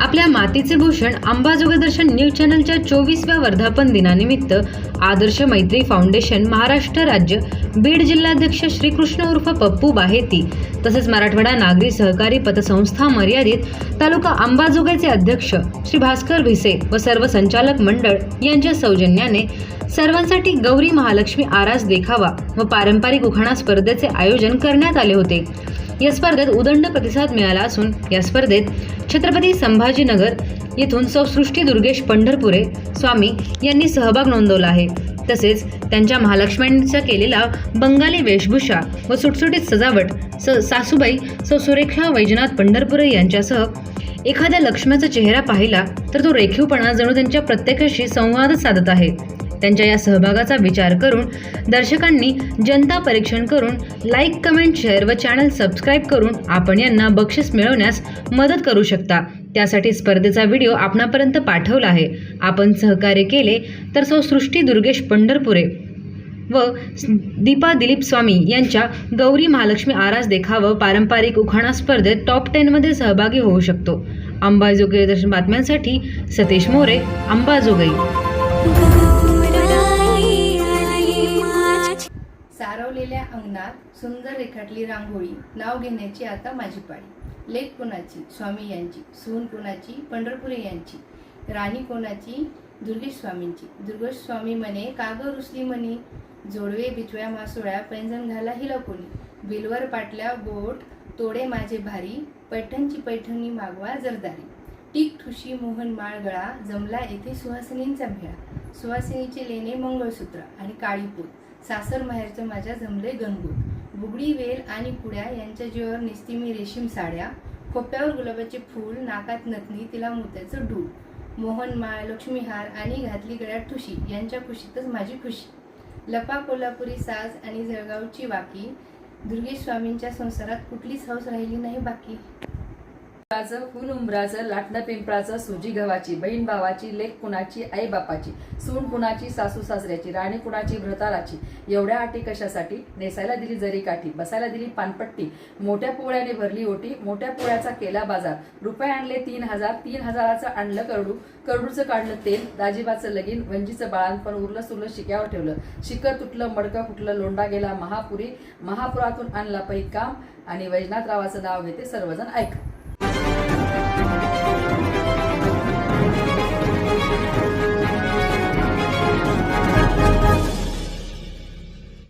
आपल्या मातीचे भूषण अंबाजोगदर्शन न्यूज चॅनलच्या चोवीसव्या वर्धापन दिनानिमित्त आदर्श मैत्री फाउंडेशन महाराष्ट्र राज्य बीड जिल्हाध्यक्ष श्रीकृष्ण उर्फ पप्पू बाहेती तसेच मराठवाडा नागरी सहकारी पतसंस्था मर्यादित तालुका अंबाजोगाईचे अध्यक्ष श्री भास्कर भिसे व सर्व संचालक मंडळ यांच्या सौजन्याने सर्वांसाठी गौरी महालक्ष्मी आरास देखावा व पारंपरिक उखाणा स्पर्धेचे आयोजन करण्यात आले होते. या स्पर्धेत उदंड प्रतिसाद मिळाला असून या स्पर्धेत छत्रपती संभाजीनगर येथून सौसृष्टी दुर्गेश पंढरपुरे स्वामी यांनी सहभाग नोंदवला आहे. तसेच त्यांच्या महालक्ष्म्यांचा केलेला बंगाली वेशभूषा व सुटसुटीत सजावट स सासूबाई सौ सुरेखा वैजनाथ पंढरपुरे यांच्यासह एखाद्या लक्ष्म्याचा चेहरा पाहिला तर तो रेखीवपणा जणू त्यांच्या प्रत्येकाशी संवाद साधत आहे. त्यांच्या या सहभागाचा विचार करून दर्शकांनी जनता परीक्षण करून लाईक कमेंट शेअर व चॅनल सबस्क्राईब करून आपण यांना बक्षीस मिळवण्यास मदत करू शकता. त्यासाठी स्पर्धेचा व्हिडिओ आपणापर्यंत पाठवला आहे. आपण सहकार्य केले तर सौ सृष्टी दुर्गेश पंढरपुरे व दीपा दिलीप स्वामी यांच्या गौरी महालक्ष्मी आरास देखावं पारंपरिक उखाणा स्पर्धेत टॉप टेनमध्ये सहभागी होऊ शकतो. अंबाजोगाई दर्शन बातम्यांसाठी सतीश मोरे अंबाजोगाई. सारवलेल्या अंगणात सुंदर रेखाटली रांगोळी. नाव घेण्याची आता माझी पाळी. लेख कोणाची? स्वामी यांची. सून कोणाची? पंढरपुरे यांची. राणी कोणाची? दुर्गेश स्वामींची. दुर्गेश स्वामी म्हणे काग रुसली म्हणे. जोडवे बिचव्या मासोळ्या पैंजण घाला हिला कोणी. बिलवर पाटल्या बोट तोडे माझे भारी. पैठणची पैठणी मागवा जरदारी. टीक ठुशी मोहन माळगळा जमला येथे सुहासिनींचा मेळा सुहासिनीचे लेणे मंगळसूत्र आणि काळीपूत सासर माहेरचं माझ्या जमले गणगूत. बुगडी वेल आणि पुड्या यांच्या जीवावर निसती मी रेशीम साड्या खोप्यावर गुलाबाचे फूल नाकात नथनी तिला मोत्याचं डूळ मोहन माळ लक्ष्मीहार आणि घातली गळ्यात ठुशी यांच्या खुशीतच माझी खुशी. लपा कोल्हापुरी साज आणि जळगावची वाकी दुर्गेश स्वामींच्या संसारात कुठलीच हौस राहिली नाही बाकी. उमराचं फुल उंबराचं लाटणं पिंपळाचं सुजी गव्हाची बहीण भावाची लेख कुणाची आई बापाची सून कुणाची सासू सासऱ्याची राणी कुणाची भ्रताराची एवढ्या अटी कशासाठी? नेसायला दिली जरी काठी बसायला दिली पानपट्टी मोठ्या पोळ्याने भरली ओटी मोठ्या पोळ्याचा केला बाजार रुपये आणले तीन हजार तीन हजाराचं आणलं करडू करडूचं काढलं तेल दाजीबाचं लगीन वंजीचं बाळांपण उरलं सुरलं शिक्यावर ठेवलं शिकर तुटलं मडकं फुटलं लोंडा गेला महापुरी महापुरातून आणला पैकाम आणि वैजनाथरावाचं नाव घेते सर्वजण ऐक Música